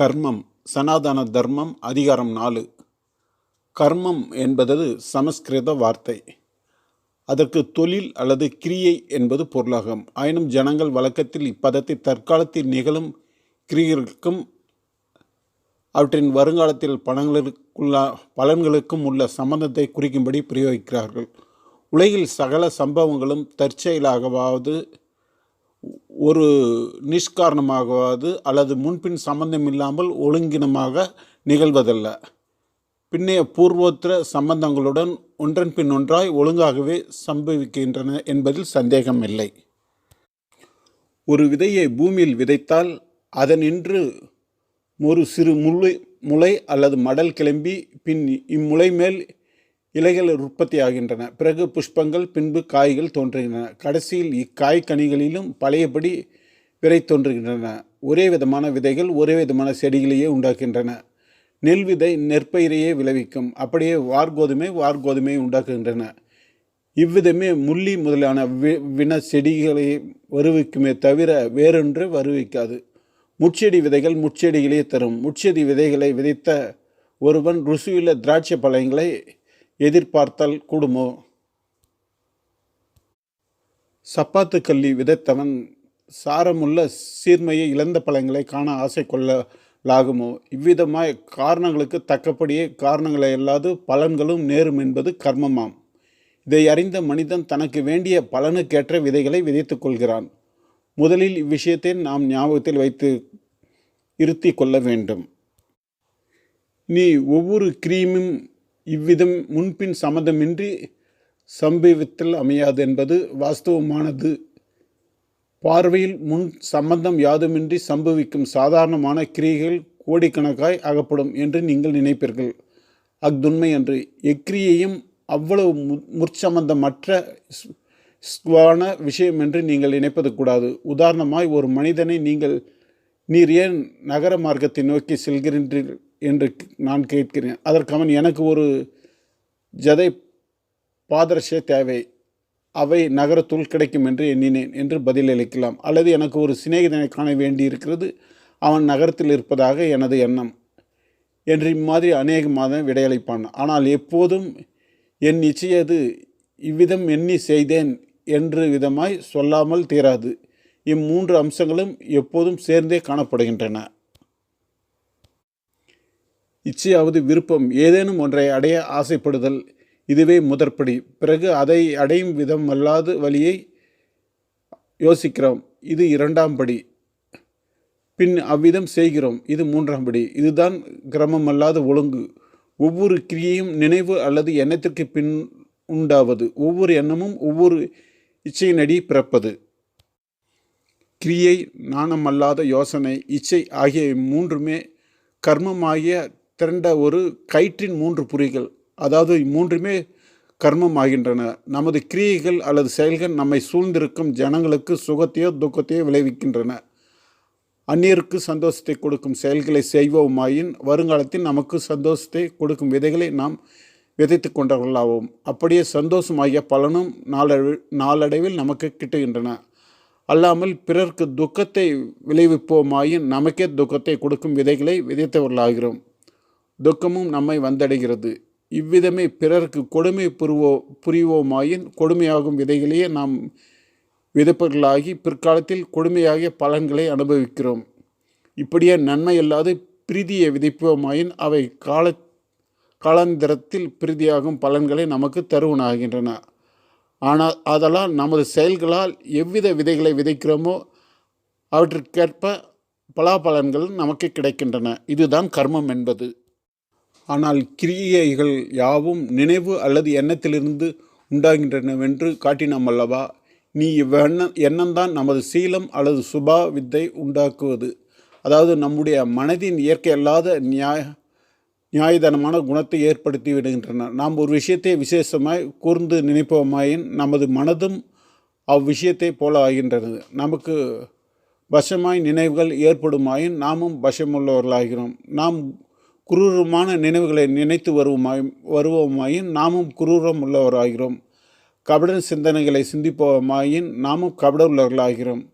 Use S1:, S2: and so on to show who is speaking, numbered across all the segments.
S1: கர்மம் சனாதன தர்மம் அதிகாரம் நாலு. கர்மம் என்பது சமஸ்கிருத வார்த்தை. அதற்கு தொழில் அல்லது கிரியை என்பது பொருளாகும். ஆயினும் ஜனங்கள் வழக்கத்தில் இப்பதத்தை தற்காலத்தில் நிகழும் கிரியர்களுக்கும் அவற்றின் வருங்காலத்தில் பலன்களுக்குள்ள பலன்களுக்கும் உள்ள சம்பந்தத்தை குறிக்கும்படி பிரயோகிக்கிறார்கள். உலகில் சகல சம்பவங்களும் தற்செயலாகவாவது ஒரு நிஷ்காரணமாகவாது அல்லது முன்பின் சம்பந்தம் இல்லாமல் ஒழுங்கினமாக நிகழ்வதல்ல. பின்னைய பூர்வோத்திர சம்பந்தங்களுடன் ஒன்றன் பின் ஒன்றாய் ஒழுங்காகவே சம்பவிக்கின்றன என்பதில் சந்தேகமில்லை ஒரு விதையை பூமியில் விதைத்தால் அதனின்று ஒரு சிறு முளை முளை அல்லது மடல் கிளம்பி பின் இம்முளை மேல் இலைகள் உற்பத்தியாகின்றன. பிறகு புஷ்பங்கள் பின்பு காய்கள் தோன்றுகின்றன. கடைசியில் இக்காய் கனிகளிலும் பழையபடி விரை தோன்றுகின்றன. ஒரே விதமான விதைகள் ஒரே விதமான செடிகளையே உண்டாக்குகின்றன. நெல் விதை நெற்பயிரையே விளைவிக்கும். அப்படியே வார்கோதுமை வார்கோதுமை உண்டாக்குகின்றன. இவ்விதமே முள்ளி முதலான வி வின செடிகளை வருவிக்குமே தவிர வேறொன்று வருவிக்காது. முட்செடி விதைகள் முட்செடிகளே தரும். முட்செடி விதைகளை விதைத்த ஒருவன் ருசியுள்ள திராட்சை பழங்களை எதிர்பார்த்தல் கூடுமோ? சப்பாத்து கல்லி விதைத்தவன் சாரமுள்ள சீர்மையை இழந்த பழங்களை காண ஆசை கொள்ளலாகுமோ இவ்விதமாய் காரணங்களுக்கு தக்கபடியே காரணங்களை அல்லாது பலன்களும் நேரும் என்பது கர்மமாம். இதை அறிந்த மனிதன் தனக்கு வேண்டிய பலனுக்கேற்ற விதைகளை விதைத்துக் கொள்கிறான். முதலில் இவ்விஷயத்தை நாம் ஞாபகத்தில் வைத்து இருத்தி கொள்ள வேண்டும். நீ ஒவ்வொரு கிரீமும் இவ்விதம் முன்பின் சம்மதமின்றி சம்பவித்தல் அமையாது என்பது வாஸ்தவமானது. பார்வையில் முன் சம்பந்தம் யாதுமின்றி சம்பவிக்கும் சாதாரணமான கிரியைகள் கோடிக்கணக்காய் அகப்படும் என்று நீங்கள் நினைப்பீர்கள். அஃதுண்மை என்று எக்கிரியையும் அவ்வளவு மு முற்சம்பந்தமற்ற ஸ்வான விஷயம் என்று நீங்கள் நினைப்பது கூடாது. உதாரணமாய் ஒரு மனிதனை நீங்கள் நீர் ஏன் நகர மார்க்கத்தை நோக்கி செல்கின்றீர்கள் என்று நான் கேட்கிறேன். அதற்கு அவன் எனக்கு ஒரு ஜதை பாதரசே தேவை. அவை நகரத்துள் கிடைக்கும் என்று எண்ணினேன் என்று பதிலளிக்கலாம் அல்லது எனக்கு ஒரு சிநேகிதனை காண வேண்டியிருக்கிறது. அவன் நகரத்தில் இருப்பதாக எனது எண்ணம். என்று இம்மாதிரி அநேக மாதம் விடையளிப்பான். ஆனால் எப்போதும் என் நிச்சயது இவ்விதம் எண்ணி செய்தேன் என்று விதமாய் சொல்லாமல் தீராது. இம்மூன்று அம்சங்களும் எப்போதும் சேர்ந்தே காணப்படுகின்றன. இச்சையாவது விருப்பம் ஏதேனும் ஒன்றை அடைய ஆசைப்படுதல் இதுவே முதற்படி. பிறகு அதை அடையும் விதம் அல்லாத வழியை யோசிக்கிறோம். இது இரண்டாம் படி. பின் அவ்விதம் செய்கிறோம். இது மூன்றாம் படி. இதுதான் கிரமம் அல்லாத ஒழுங்கு. ஒவ்வொரு கிரியையும் நினைவு அல்லது எண்ணத்திற்கு பின் உண்டாவது. ஒவ்வொரு எண்ணமும் ஒவ்வொரு இச்சையினடி பிறப்பது. கிரியை நாணமல்லாத யோசனை இச்சை ஆகிய மூன்றுமே கர்மமாகிய திரண்ட ஒரு கயிற்றின் மூன்று புரிகள். அதாவது மூன்றுமே கர்மமாகின்றன நமது கிரியைகள் அல்லது செயல்கள் நம்மை சூழ்ந்திருக்கும் ஜனங்களுக்கு சுகத்தையோ துக்கத்தையோ விளைவிக்கின்றன. அந்நியருக்கு சந்தோஷத்தை கொடுக்கும் செயல்களை செய்வோமாயின் வருங்காலத்தில் நமக்கு சந்தோஷத்தை கொடுக்கும் விதைகளை நாம் விதைத்து கொண்டவர்களாவோம். அப்படியே சந்தோஷமாகிய பலனும் நாளடைவு நாளடைவில் நமக்கு கிட்டுகின்றன. அல்லாமல் பிறர்க்கு துக்கத்தை விளைவிப்போமாயின் நமக்கே துக்கத்தை கொடுக்கும் விதைகளை விதைத்தவர்களாகிறோம். துக்கமும் நம்மை வந்தடைகிறது. இவ்விதமே பிறருக்கு கொடுமை புரிவோ புரிவோமாயின் கொடுமையாகும் விதைகளையே நாம் விதப்பர்களாகி பிற்காலத்தில் கொடுமையாகிய பலன்களை அனுபவிக்கிறோம். இப்படியே நன்மை அல்லாது பிரீதியை விதைப்போமாயின் அவை கால காலாந்திரத்தில் பிரீதியாகும் பலன்களை நமக்கு தருவனாகின்றன. ஆனால் அதெல்லாம் நமது செயல்களால் எவ்வித விதைகளை விதைக்கிறோமோ அவற்றிற்கேற்ப பலாபலன்கள் நமக்கு கிடைக்கின்றன. இதுதான் கர்மம் என்பது. ஆனால் கிரியைகள் யாவும் நினைவு அல்லது எண்ணத்திலிருந்து உண்டாகின்றனவென்று காட்டினோம் அல்லவா? நீ இவ்வெண்ண எண்ணம்தான் நமது சீலம் அல்லது சுபா வித்தை உண்டாக்குவது. அதாவது நம்முடைய மனதின் இயற்கை அல்லாத நியாய நியாயதனமான குணத்தை ஏற்படுத்தி விடுகின்றன. நாம் ஒரு விஷயத்தை விசேஷமாய் கூர்ந்து நினைப்போமாயின் நமது மனதும் அவ்விஷயத்தை போல ஆகின்றது. நமக்கு வசமாய் நினைவுகள் ஏற்படுமாயின் நாமும் வசமுள்ளவர்களாகிறோம். நாம் குரூரமான நினைவுகளை நினைத்து வருவோமாய் வருவோமாயின் நாமும் குரூரம் உள்ளவராகிறோம் கபட சிந்தனைகளை சிந்திப்போமாயின் நாமும் கபட உள்ளவர்களாகிறோம்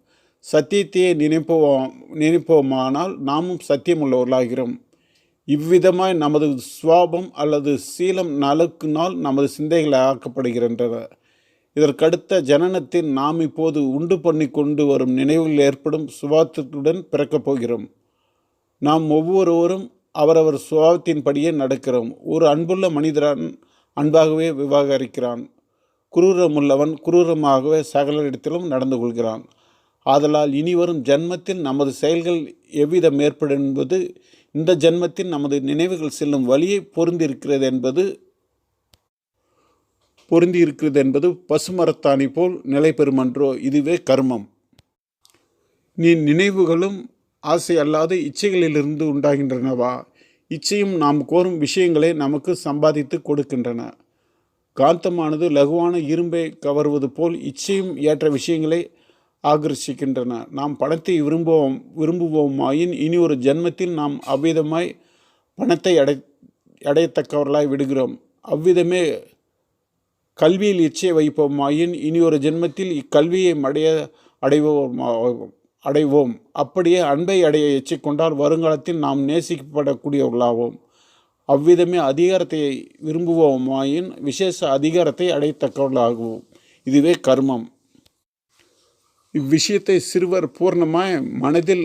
S1: சத்தியத்தையே நினைப்போம் நினைப்போமானால் நாமும் சத்தியம் உள்ளவர்களாகிறோம் இவ்விதமாய் நமது சுவாபம் அல்லது சீலம் நாளுக்கு நாள் நமது சிந்தைகளை ஆக்கப்படுகின்றன. இதற்கடுத்த ஜனனத்தில் நாம் இப்போது உண்டு பண்ணி கொண்டு வரும் நினைவுகள் ஏற்படும் சுபாத்தத்துடன் பிறக்கப் போகிறோம். நாம் ஒவ்வொருவரும் அவரவர் சுபாவத்தின்படியே நடக்கிறோம். ஒரு அன்புள்ள மனிதரான் அன்பாகவே விவாகரிக்கிறான். குரூரமுள்ளவன் குரூரமாகவே சகலரிடத்திலும் நடந்து கொள்கிறான். ஆதலால் இனிவரும் ஜென்மத்தில் நமது செயல்கள் எவ்விதம் ஏற்படும் என்பது இந்த ஜென்மத்தில் நமது நினைவுகள் செல்லும் வழியை பொருந்திருக்கிறது என்பது பொருந்தியிருக்கிறது என்பது பசுமரத்தாணி போல் நிலை பெறுமன்றோ இதுவே கர்மம். நீ நினைவுகளும் ஆசை அல்லாத இச்சைகளிலிருந்து உண்டாகின்றனவா? இச்சையும் நாம் கோரும் விஷயங்களை நமக்கு சம்பாதித்து கொடுக்கின்றன. காந்தமானது லகுவான இரும்பை கவர்வது போல் இச்சையும் ஏற்ற விஷயங்களை ஆகர்ஷிக்கின்றன. நாம் பணத்தை விரும்புவோம் விரும்புவோமாயின் இனி ஒரு ஜென்மத்தில் நாம் அவ்விதமாய் பணத்தை அடை அடையத்தக்கவர்களாய் விடுகிறோம். அவ்விதமே கல்வியில் இச்சை வைப்போமாயின் இனி ஒரு ஜென்மத்தில் இக்கல்வியை அடைய அடைவோமாகும் அடைவோம். அப்படியே அன்பை அடைய எச்சிக்கொண்டால் வருங்காலத்தில் நாம் நேசிக்கப்படக்கூடியவர்களாவோம். அவ்விதமே அதிகாரத்தை விரும்புவோமாயின் விசேஷ அதிகாரத்தை அடைத்தக்கவர்களாகவும் இதுவே கர்மம். இவ்விஷயத்தை சிறுவர் பூர்ணமாய் மனதில்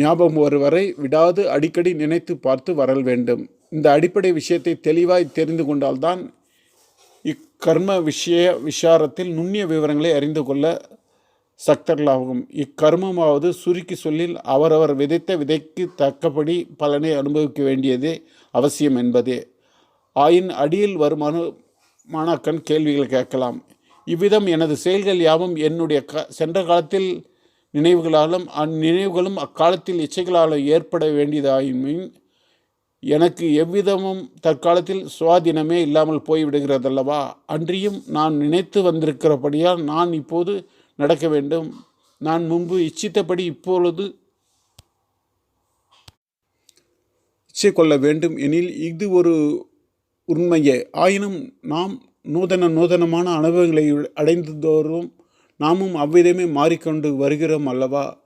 S1: ஞாபகம் வரும் வரை விடாது அடிக்கடி நினைத்து பார்த்து வரல் வேண்டும். இந்த அடிப்படை விஷயத்தை தெளிவாய் தெரிந்து கொண்டால்தான் கர்ம விஷய விசாரத்தில் நுண்ணிய விவரங்களை அறிந்து கொள்ள சக்தர்களாகும். இக்கர்மமாவது சுருக்கி சொல்லில் அவரவர் விதைத்த விதைக்கு தக்கபடி பலனை அனுபவிக்க வேண்டியதே அவசியம் என்பதே. ஆயின் அடியில் வருமானு மாணாக்கன் கேள்விகள் கேட்கலாம். இவ்விதம் எனது செயல்கள் யாவும் என்னுடைய க சென்ற காலத்தில் நினைவுகளாலும் அந்நினைவுகளும் அக்காலத்தில் இச்சைகளாலும் ஏற்பட வேண்டியதாயின் எனக்கு எவ்விதமும் தற்காலத்தில் சுவாதீனமே இல்லாமல் போய்விடுகிறதல்லவா? அன்றியும் நான் நினைத்து வந்திருக்கிறபடியால் நான் இப்போது நடக்க வேண்டும். நான் முன்பு இச்சித்தபடி இப்பொழுது இச்சை கொள்ள வேண்டும் எனில் இது ஒரு உண்மையே. ஆயினும் நாம் நூதன நூதனமான அனுபவங்களை அடைந்ததோறும் நாமும் அவ்விதமே மாறிக்கொண்டு வருகிறோம் அல்லவா?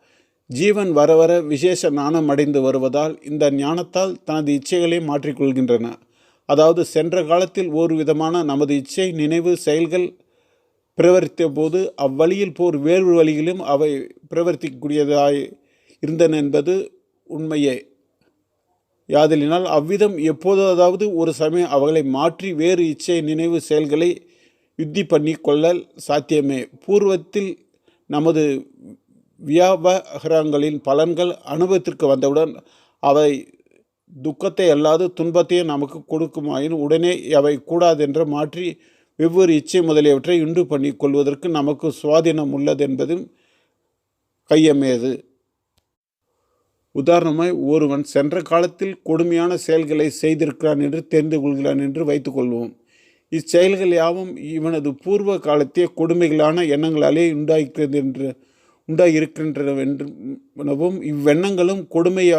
S1: ஜீவன் வர வர விசேஷ ஞானம் அடைந்து வருவதால் இந்த ஞானத்தால் தனது இச்சைகளை மாற்றிக்கொள்கின்றன. அதாவது சென்ற காலத்தில் ஒரு விதமான நமது இச்சை நினைவு செயல்கள் பிரவர்த்தித்த போது அவ்வழியில் போர் வேறு வழியிலும் அவை பிரவர்த்திக்கக்கூடியதாய் இருந்தன என்பது உண்மையே. யாதலினால் அவ்விதம் எப்போதாவது ஒரு சமயம் அவர்களை மாற்றி வேறு இச்சை நினைவு செயல்களை யுத்தி பண்ணி கொள்ளல் சாத்தியமே. பூர்வத்தில் நமது வியாபாரங்களின் பலன்கள் அனுபவத்திற்கு வந்தவுடன் அவை துக்கத்தை அல்லாது துன்பத்தையும் நமக்கு கொடுக்குமாயின் உடனே அவை கூடாதென்று மாற்றி வெவ்வேறு இச்சை முதலியவற்றை உண்டு பண்ணி கொள்வதற்கு நமக்கு சுவாதீனம் உள்ளது என்பதும் கையமேது உதாரணமாய் ஒருவன் சென்ற காலத்தில் கொடுமையான செயல்களை செய்திருக்கிறான் என்று தெரிந்து கொள்கிறான் என்று வைத்துக்கொள்வோம் இச்செயல்கள் யாவும் இவனது பூர்வ காலத்திய கொடுமைகளான எண்ணங்களாலே உண்டாகிறது என்று உண்டாகியிருக்கின்றனவென்றவும் இவ்வெண்ணங்களும் கொடுமைய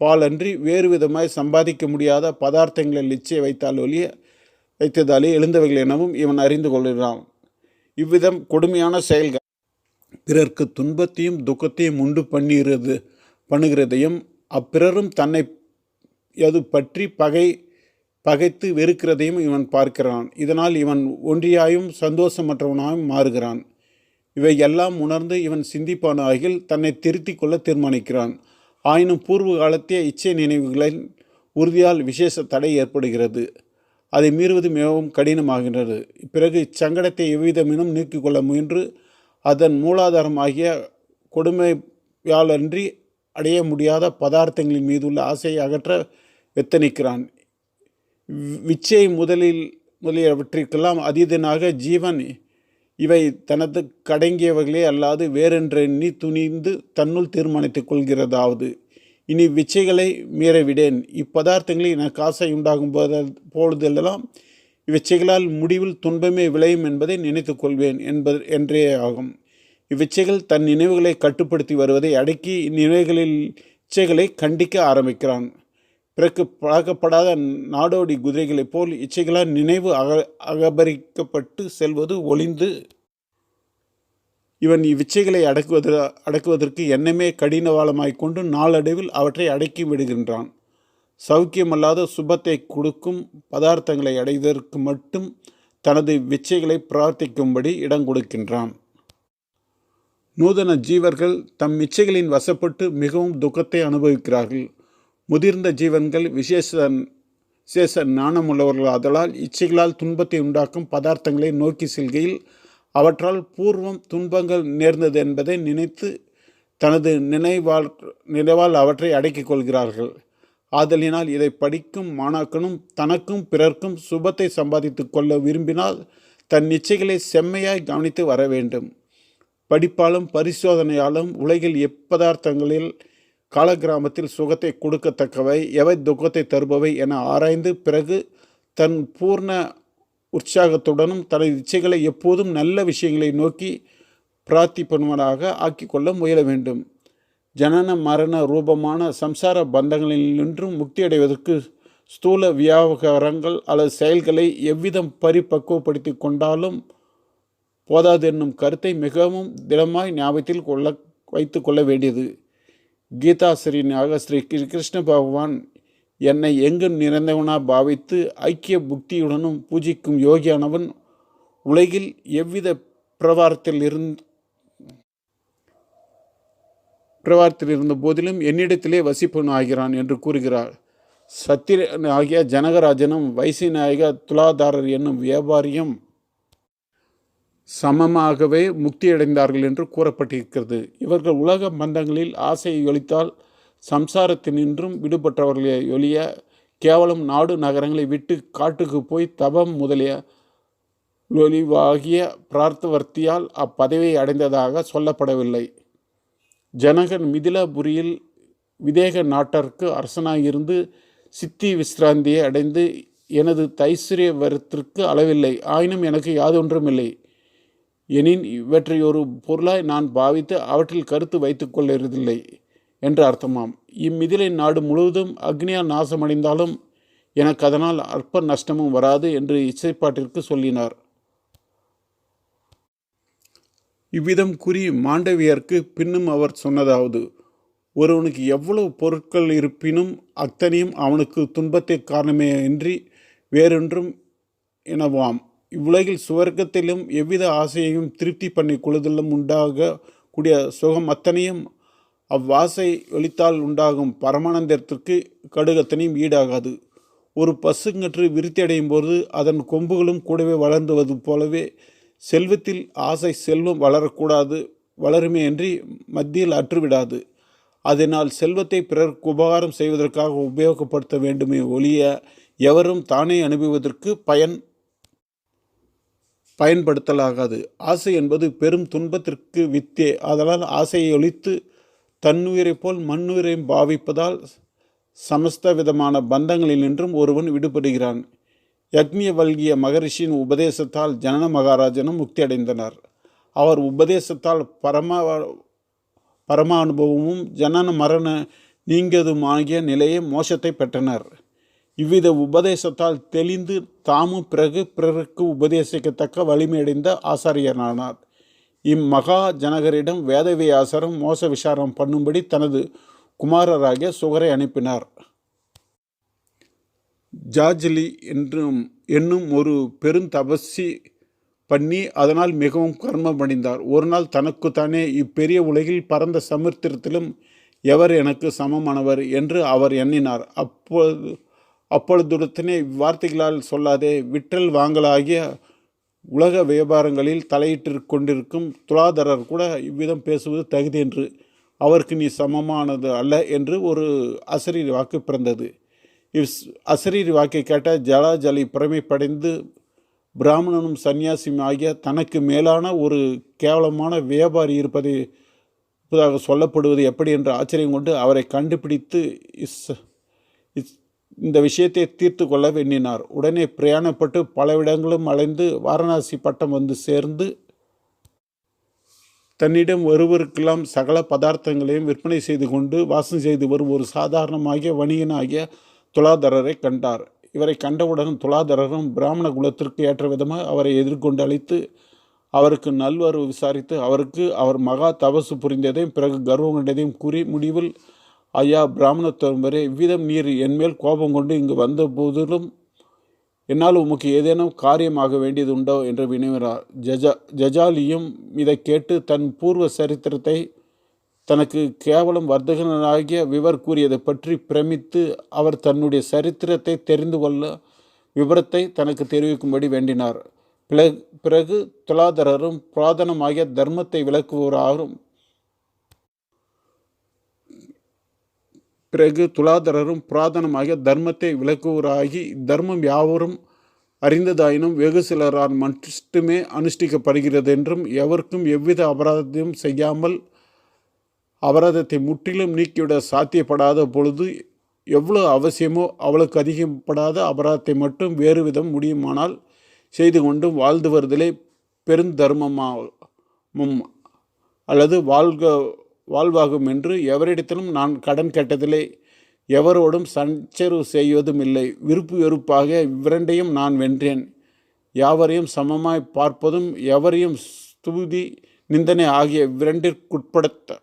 S1: பாலன்றி வேறு விதமாய் சம்பாதிக்க முடியாத பதார்த்தங்களை லிச்சை வைத்தால் ஒழிய வைத்ததாலே எழுந்தவைகள் எனவும் இவன் அறிந்து கொள்கிறான். இவ்விதம் கொடுமையான செயல்கள். பிறர்க்கு துன்பத்தையும் துக்கத்தையும் உண்டு பண்ணுகிறது பண்ணுகிறதையும் அப்பிறரும் தன்னை அது பற்றி பகை பகைத்து வெறுக்கிறதையும் இவன் பார்க்கிறான். இதனால் இவன் ஒன்றியாயும் சந்தோஷமற்றவனாயும் மாறுகிறான். இவை எல்லாம் உணர்ந்து இவன் சிந்திப்பான ஆகில் தன்னை திருத்தி கொள்ள தீர்மானிக்கிறான் ஆயினும் பூர்வ காலத்திய இச்சை நினைவுகளின் உறுதியால் விசேஷ தடை ஏற்படுகிறது அதை மீறுவது மிகவும் கடினமாகின்றது பிறகு இச்சங்கடத்தை எவ்விதமினும் நீக்கிக் கொள்ள முயன்று அதன் மூலாதாரமாகிய கொடுமையாலன்றி அடைய முடியாத பதார்த்தங்களின் மீதுள்ள ஆசையை அகற்ற எத்தனிக்கிறான் விச்சை முதலில் முதலியவற்றிற்கெல்லாம் அதீதனாக ஜீவன் இவை தனது கடங்கியவர்களே அல்லாது வேறென்றெண்ணி துணிந்து தன்னுள் தீர்மானித்துக் கொள்கிறதாவது. இனி விச்சைகளை மீறவிடேன். இப்பதார்த்தங்களில் எனக்கு ஆசை உண்டாகும் போத பொழுதெல்லாம் இவ்விச்சைகளால் முடிவில் துன்பமே விளையும் என்பதை நினைத்து கொள்வேன் என்பது என்றே ஆகும். இவ்விச்சைகள் தன் நினைவுகளை கட்டுப்படுத்தி வருவதை அடக்கி இந்நினைவுகளில் இச்சைகளை கண்டிக்க ஆரம்பிக்கிறான். பிறகு பழக்கப்படாத நாடோடி குதிரைகளைப் போல் இச்சைகளால் நினைவு அக அகபரிக்கப்பட்டு செல்வது ஒளிந்து இவன் இவ்விச்சைகளை அடக்குவது அடக்குவதற்கு எண்ணமே கடினவாளமாய்க் கொண்டு நாளடைவில் அவற்றை அடக்கி விடுகின்றான். சௌக்கியமல்லாத சுபத்தை கொடுக்கும் பதார்த்தங்களை அடைவதற்கு மட்டும் தனது விச்சைகளை பிரார்த்திக்கும்படி இடம் கொடுக்கின்றான். நூதன ஜீவர்கள் தம் இச்சைகளின் வசப்பட்டு மிகவும் துக்கத்தை அனுபவிக்கிறார்கள். முதிர்ந்த ஜீவன்கள் விசேஷ விசேஷ நாணமுள்ளவர்கள் அதனால் இச்சைகளால் துன்பத்தை உண்டாக்கும் பதார்த்தங்களை நோக்கி செல்கையில் அவற்றால் பூர்வம் துன்பங்கள் நேர்ந்தது என்பதை நினைத்து தனது நினைவால் நினைவால் அவற்றை அடக்கிக் கொள்கிறார்கள். ஆதலினால் இதை படிக்கும் மாணாக்கனும் தனக்கும் பிறர்க்கும் சுபத்தை சம்பாதித்து கொள்ள விரும்பினால் தன் நிச்சைகளை செம்மையாய் கவனித்து வர வேண்டும். படிப்பாலும் பரிசோதனையாலும் உலகில் எப்பதார்த்தங்களில் காலகிராமத்தில் சுகத்தை கொடுக்கத்தக்கவை எவை துக்கத்தை தருபவை என ஆராய்ந்து பிறகு தன் பூர்ண உற்சாகத்துடனும் தனது இச்சைகளை எப்போதும் நல்ல விஷயங்களை நோக்கி பிரார்த்திப்பவனாக ஆக்கிக்கொள்ள முயல வேண்டும். ஜனன மரண ரூபமான சம்சார பந்தங்களில் நின்றும் முக்தி அடைவதற்கு ஸ்தூல வியாபாரங்கள் அல்லது செயல்களை எவ்விதம் பரிபக்குவப்படுத்தி கொண்டாலும் போதாது என்னும் கருத்தை மிகவும் திடமாய் ஞாபகத்தில் கொள்ள வைத்து கொள்ள வேண்டியது. கீதாசிரியனாக ஸ்ரீ கிருஷ்ண பகவான் என்னை எங்கும் நிறைந்தவனா பாவித்து ஐக்கிய புக்தியுடனும் பூஜிக்கும் யோகியானவன் உலகில் எவ்வித பிரவாரத்தில் இருந்து பிரவாரத்தில் இருந்த போதிலும் என்னிடத்திலே வசிப்பவன் ஆகிறான் என்று கூறுகிறார். சத்திரன் ஆகிய ஜனகராஜனும் வைசிநாயக துலாதாரர் என்னும் வியாபாரியும் சமமாகவே முக்தியடைந்தார்கள் என்று கூறப்பட்டிருக்கிறது. இவர்கள் உலக பந்தங்களில் ஆசையை ஒழித்தால் சம்சாரத்தினின்றும் விடுபட்டவர்களை ஒழிய கேவலம் நாடு நகரங்களை விட்டு காட்டுக்கு போய் தபம் முதலிய ஒளிவாகிய பிரார்த்தவர்த்தியால் அப்பதவியை அடைந்ததாக சொல்லப்படவில்லை. ஜனகன் மிதிலபுரியில் விதேக நாட்டற்கு அரசனாயிருந்து சித்தி விஸ்ராந்தியை அடைந்து எனது தைசிரிய வரத்திற்கு அளவில்லை. ஆயினும் எனக்கு யாதொன்றும் இல்லை எனின் இவற்றை ஒரு பொருளாய் நான் பாவித்து அவற்றில் கருத்து வைத்து கொள்ளறதில்லை என்று அர்த்தமாம். இம்மிதிலை நாடு முழுவதும் அக்னியால் நாசமடைந்தாலும் எனக்கு அதனால் அற்ப நஷ்டமும் வராது என்று இசைப்பாட்டிற்கு சொல்லினார். இவ்விதம் கூறி மாண்டவியர்க்கு பின்னும் அவர் சொன்னதாவது ஒருவனுக்கு எவ்வளவு பொருட்கள் இருப்பினும் அத்தனையும் அவனுக்கு துன்பத்தை காரணமே இன்றி வேறொன்றும் எனவாம். இவ்வுலகில் சுவர்க்கத்திலும் எவ்வித ஆசையையும் திருப்தி பண்ணி கொள்ளுதலும் உண்டாக கூடிய சுகம் அத்தனையும் அவ்வாசை ஒழித்தால் உண்டாகும் பரமானந்தத்திற்கு கடுகத்தனையும் ஈடாகாது. ஒரு பசுங்கற்று விருத்தியடையும் போது அதன் கொம்புகளும் கூடவே வளர்ந்துவது போலவே செல்வத்தில் ஆசை செல்வம் வளரக்கூடாது வளருமே அன்றி மத்தியில் அற்றுவிடாது. அதனால் செல்வத்தை பிறருக்கு உபகாரம் செய்வதற்காக உபயோகப்படுத்த வேண்டுமே ஒழிய எவரும் தானே அனுபவிவதற்கு பயன் பயன்படுத்தலாகாது. ஆசை என்பது பெரும் துன்பத்திற்கு வித்தே. அதனால் ஆசையை ஒழித்து தன்னுயிரைப் போல் மண்ணுயிரையும் பாவிப்பதால் சமஸ்த விதமான பந்தங்களில் நின்றும் ஒருவன் விடுபடுகிறான். யக்ஞவல்கிய மகரிஷியின் உபதேசத்தால் ஜனன மகாராஜனும் முக்தி அடைந்தனர் அவர் உபதேசத்தால் பரம பரமானுபவமும் ஜனன மரண நீங்கதுமாகிய நிலையை மோசத்தை பெற்றனர். இவ்வித உபதேசத்தால் தெளிந்து தாமும் பிறகு பிறருக்கு உபதேசிக்கத்தக்க வலிமையடைந்த ஆசாரியனானார். இம்மகா ஜனகரிடம் வேதவியாசரும் மோச விசாரம் பண்ணும்படி தனது குமாரராகிய சுகரை அனுப்பினார். ஜாஜலி என்றும் என்னும் ஒரு பெருந்தபசி பண்ணி அதனால் மிகவும் கர்மம் அடைந்தார் ஒரு நாள் தனக்குத்தானே இப்பெரிய உலகில் பரந்த சமுத்திரத்திலும் எவர் எனக்கு சமமானவர் என்று அவர் எண்ணினார். அப்போது அப்பொழுதுடனே வார்த்தைகளால் சொல்லாதே விற்றல் வாங்கலாகிய உலக வியாபாரங்களில் தலையிட்டு கொண்டிருக்கும் துலாதரர் கூட இவ்விதம் பேசுவது தகுதி என்று அவருக்கு நீ சமமானது அல்ல என்று ஒரு அசரீர் வாக்கு பிறந்தது. இவ் அசரீர் வாக்கை கேட்ட ஜலாஜலி பிரமைப்படைந்து பிராமணனும் சன்னியாசியும் ஆகிய தனக்கு மேலான ஒரு கேவலமான வியாபாரி இருப்பதை சொல்லப்படுவது எப்படி என்று ஆச்சரியம் கொண்டு அவரை கண்டுபிடித்து இஸ் இந்த விஷயத்தை தீர்த்து கொள்ள வேண்டினார் உடனே பிரயாணப்பட்டு பல இடங்களும் அலைந்து வாரணாசி பட்டம் வந்து சேர்ந்து தன்னிடம் ஒருவருக்கெல்லாம் சகல பதார்த்தங்களையும் விற்பனை செய்து கொண்டு வாசம் செய்து வரும் ஒரு சாதாரணமாகிய வணிகனாகிய துலாதரரை கண்டார். இவரை கண்டவுடன் துலாதரரும் பிராமண குலத்திற்கு ஏற்ற விதமாக அவரை எதிர்கொண்டு அழைத்து அவருக்கு நல்வரவு விசாரித்து அவருக்கு அவர் மகா தபசு புரிந்ததையும் பிறகு கர்வம் கண்டதையும் கூறி முடிவில் ஐயா பிராமணத்தவரே இவ்விதம் நீர் என்மேல் கோபம் கொண்டு இங்கு வந்த போதிலும் என்னால் உமக்கு ஏதேனும் காரியமாக வேண்டியது உண்டோ என்று வினவினார். ஜஜா ஜஜாலியும் இதை கேட்டு தன் பூர்வ சரித்திரத்தை தனக்கு கேவலம் வர்த்தகனாகிய விவர் கூறியதை பற்றி பிரமித்து அவர் தன்னுடைய சரித்திரத்தை தெரிந்து கொள்ள விவரத்தை தனக்கு தெரிவிக்கும்படி வேண்டினார். பிறகு பிறகு துலாதரரும் புராதனமாகிய தர்மத்தை விளக்குவோராரும் பிறகு துலாதரரும் புராதனமாக தர்மத்தை விளக்குவராகி தர்மம் யாவரும் அறிந்ததாயினும் வெகு சிலரால் மட்டுமே அனுஷ்டிக்கப்படுகிறது என்றும் எவருக்கும் எவ்வித அபராதத்தையும் செய்யாமல் அபராதத்தை முற்றிலும் நீக்கிவிட சாத்தியப்படாத பொழுது எவ்வளோ அவசியமோ அவளுக்கு அதிகப்படாத அபராதத்தை மட்டும் வேறு விதம் முடியுமானால் செய்து கொண்டும் வாழ்ந்து வருதலே பெருந்தர்மமாகும் அல்லது வாழ்க வாழ்வாகும் என்று எவரிடத்திலும் நான் கடன் கேட்டதில்லை. எவரோடும் சஞ்சரவு செய்வதும் இல்லை விருப்பு வெறுப்பாக இவ்விரண்டையும் நான் வென்றேன். யாவரையும் சமமாய் பார்ப்பதும் எவரையும் ஸ்துதி நிந்தனை ஆகிய இவ்விரண்டிற்குட்படுத்த.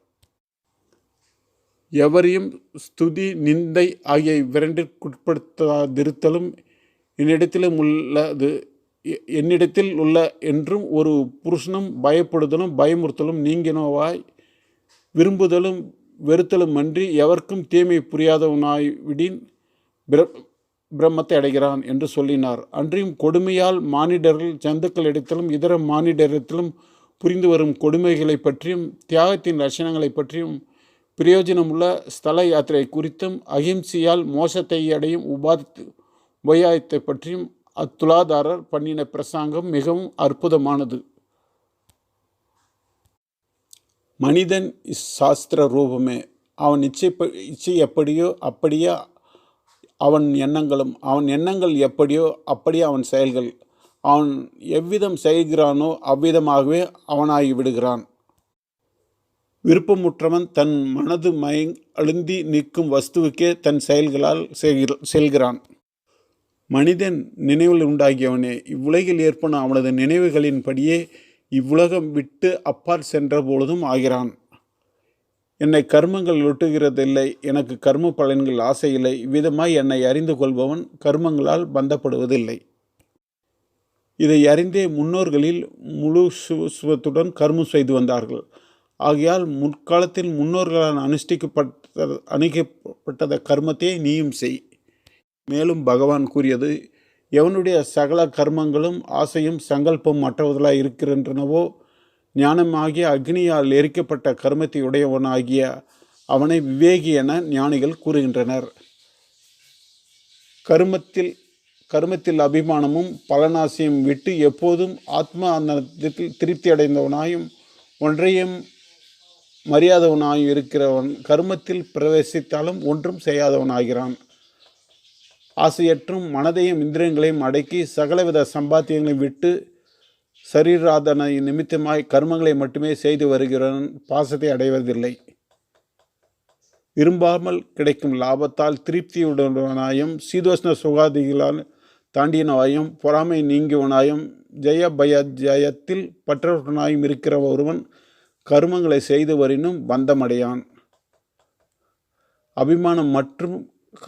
S1: எவரையும் ஸ்துதி நிந்தை ஆகிய இவ்விரண்டிற்குட்படுத்தாதிருத்தலும் என்னிடத்திலும் உள்ளது. என்னிடத்தில் உள்ள என்றும் ஒரு புருஷனும் பயப்படுதலும் பயமுறுத்தலும் நீங்கினோவாய். விரும்புதலும் வெறுத்தலும் அன்றி எவர்க்கும் தீமை புரியாதவனாய் விடின் பிர பிரம்மத்தை அடைகிறான் என்று சொல்லினார். அன்றியும் கொடுமையால் மானிடர்கள் ஜந்துக்களிடத்திலும் இதர மானிடரிடத்திலும் புரிந்து வரும் கொடுமைகளை பற்றியும் தியாகத்தின் லட்சணங்களை பற்றியும் பிரயோஜனமுள்ள ஸ்தல யாத்திரை குறித்தும் அகிம்சையால் மோசத்தை அடையும் உபாதி உபயாயத்தை பற்றியும் அத்துலாதாரர் பண்ணின பிரசாங்கம் மிகவும் அற்புதமானது. மனிதன் சாஸ்திர ரூபமே அவன் இச்சை இச்சை எப்படியோ அப்படியே அவன் எண்ணங்களும் அவன் எண்ணங்கள் எப்படியோ அப்படியே அவன் செயல்கள். அவன் எவ்விதம் செய்கிறானோ அவ்விதமாகவே அவனாகி விடுகிறான். விருப்பமுற்றவன் தன் மனது மயங் அழுந்தி நிற்கும் வஸ்துவுக்கே தன் செயல்களால் செய்கிற செல்கிறான். மனிதன் நினைவில் உண்டாகியவனே. இவ்வுலகில் ஏற்படும் அவனது நினைவுகளின்படியே இவ்வுலகம் விட்டு அப்பால் சென்ற பொழுதும் ஆகிறான். என்னை கர்மங்கள் ஒட்டுகிறதில்லை எனக்கு கர்ம பலன்கள் ஆசை இல்லை இவ்விதமாய் என்னை அறிந்து கொள்பவன் கர்மங்களால் பந்தப்படுவதில்லை. இதை அறிந்தே முன்னோர்களில் முழு சுவத்துடன் கர்மம் செய்து வந்தார்கள். ஆகையால் முற்காலத்தில் முன்னோர்களால் அனுஷ்டிக்கப்பட்ட அணுகப்பட்டத கர்மத்தை நீயும் செய். மேலும் பகவான் கூறியது எவனுடைய சகல கர்மங்களும் ஆசையும் சங்கல்பம் மற்றவர்களாக இருக்கின்றனவோ ஞானமாகிய அக்னியால் எரிக்கப்பட்ட கர்மத்தை உடையவனாகிய அவனை விவேகி என ஞானிகள் கூறுகின்றனர். கருமத்தில் கருமத்தில் அபிமானமும் பலனாசையும் விட்டு எப்போதும் ஆத்ம ஆனந்தத்தில் திருப்தி அடைந்தவனாயும் ஒன்றையும் மரியாதவனாயும் இருக்கிறவன் கருமத்தில் பிரவேசித்தாலும் ஒன்றும் செய்யாதவனாகிறான். ஆசையற்றும் மனதையும் இந்திரியங்களையும் அடக்கி சகலவித சம்பாத்தியங்களையும் விட்டு சரீராதனை நிமித்தமாய் கர்மங்களை மட்டுமே செய்து வருகிறவன் பாசத்தை அடைவதில்லை. விரும்பாமல் கிடைக்கும் லாபத்தால் திருப்தியுடனாயும் சீதோஷ்ண சுகாதிகளால் தாண்டியனவாயும் பொறாமை நீங்கியவனாயும் ஜெய பய ஜெயத்தில் பற்றவனாயும் இருக்கிற ஒருவன் கர்மங்களை செய்து வரினும் பந்தமடையான். அபிமானம் மற்றும்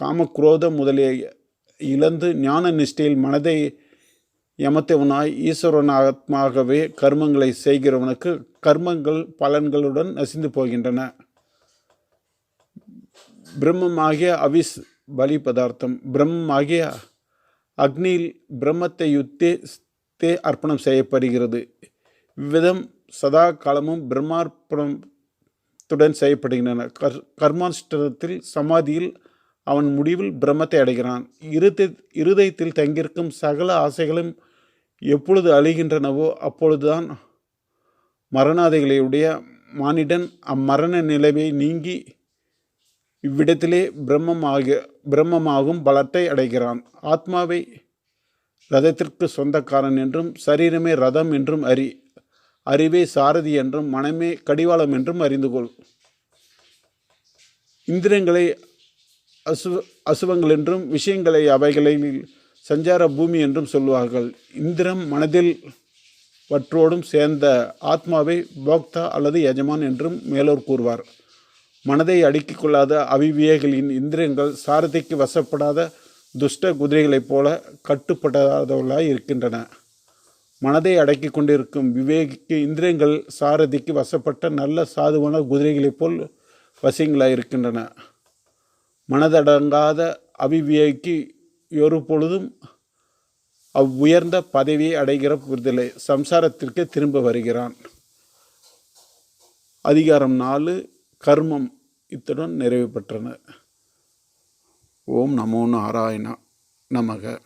S1: காமக்ரோதம் முதலிய இழந்து ஞான நிஷ்டையில் மனதை யமத்தவனாய் ஈஸ்வரனாத்மாகவே கர்மங்களை செய்கிறவனுக்கு கர்மங்கள் பலன்களுடன் நசிந்து போகின்றன. பிரம்மமாகிய அவிஸ் பலி பதார்த்தம். பிரம்மமாகிய அக்னியில் பிரம்மத்தை யுத்தே தே அர்ப்பணம் செய்யப்படுகிறது. இவ்விதம் சதா காலமும் பிரம்மார்ப்பணத்துடன் செய்யப்படுகின்றன. கர் கர்மாஷ்டத்தில் சமாதியில் அவன் முடிவில் பிரம்மத்தை அடைகிறான். இருதை இருதயத்தில் தங்கியிருக்கும் சகல ஆசைகளும் எப்பொழுது அழிகின்றனவோ அப்பொழுதுதான் மரணாதைகளையுடைய மானிடன் அம்மரண நிலைமை நீங்கி இவ்விடத்திலே பிரம்மமாக பிரம்மமாகும் பலத்தை அடைகிறான். ஆத்மாவை ரதத்திற்கு சொந்தக்காரன் என்றும் சரீரமே ரதம் என்றும் அறி அறிவே சாரதி என்றும் மனமே கடிவாளம் என்றும் அறிந்து கொள். இந்திரங்களை அசு அசுவங்கள் என்றும் விஷயங்களை அவைகளை சஞ்சார பூமி என்றும் சொல்வார்கள் இந்திரம் மனதில் வற்றோடும் சேர்ந்த ஆத்மாவை போக்தா அல்லது எஜமான் என்றும் மேலோர் கூறுவார். மனதை அடுக்கிக் கொள்ளாத அவிவேகளின் இந்திரியங்கள் சாரதிக்கு வசப்படாத துஷ்ட குதிரைகளைப் போல கட்டுப்படாதவர்களாய் இருக்கின்றன. மனதை அடக்கி கொண்டிருக்கும் விவேகிக்கு இந்திரியங்கள் சாரதிக்கு வசப்பட்ட நல்ல சாதுவான குதிரைகளைப் போல் வசியங்களாக இருக்கின்றன. மனதடங்காத அபிவியக்கு ஒரு பொழுதும் அவ்வுயர்ந்த பதவியை அடைகிற புரிதலை சம்சாரத்திற்கு திரும்ப வருகிறான். அதிகாரம் நாலு கர்மம் இத்துடன் நிறைவு பெற்றன. ஓம் நமோ நாராயணா நமக.